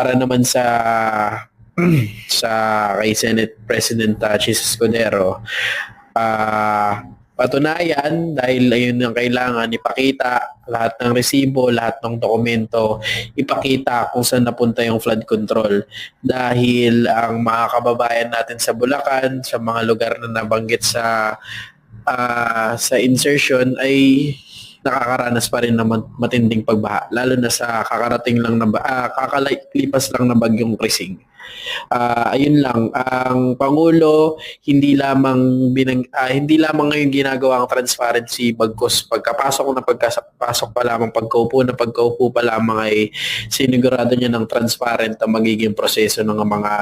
para naman sa sa kay Senate President uh, Chis Escudero ah patunayan dahil ayun ang kailangan ipakita lahat ng resibo, lahat ng dokumento, ipakita kung saan napunta yung flood control. Dahil ang mga kababayan natin sa Bulacan, sa mga lugar na nabanggit sa ah, sa insertion ay nakakaranas pa rin ng mat- matinding pagbaha lalo na sa kakarating lang na ah, kakalipas lang na bagyong Krising. Ah, ayun lang ang pangulo hindi lamang binang, ah, hindi lamang ngayon ginagawa ang transparency bagkus pagkapasok na pagkapasok pa lamang pagkaupo na pagkaupo pa lamang ay sinigurado niya ng transparent ang magiging proseso ng mga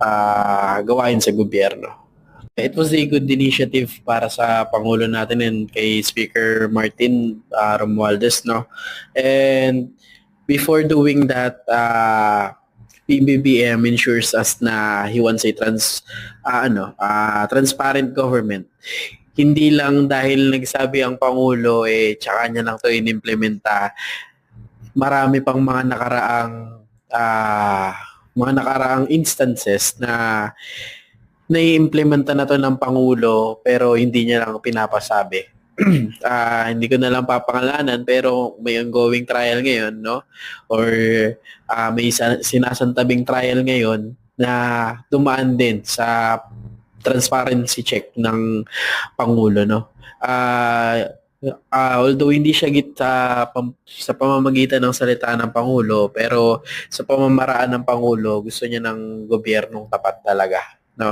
ah, gawain sa gobyerno. It was a good initiative para sa Pangulo natin and kay Speaker Martin uh, Romualdez, no? And before doing that, uh, PBBM ensures us na he wants a trans, ah, ano, ah, transparent government. Hindi lang dahil nagsabi ang Pangulo, eh, tsaka niya lang to inimplementa. Marami pang mga nakaraang ah, mga nakaraang instances na nai-implementa na to ng Pangulo pero hindi niya lang pinapasabi. Ah, hindi ko na lang papangalanan pero may ongoing trial ngayon, no? Or ah, may sa- sinasantabing trial ngayon na dumaan din sa transparency check ng Pangulo, no? Ah, ah, although hindi siya git sa, pam- sa pamamagitan ng salita ng Pangulo, pero sa pamamaraan ng Pangulo, gusto niya ng gobyernong tapat talaga.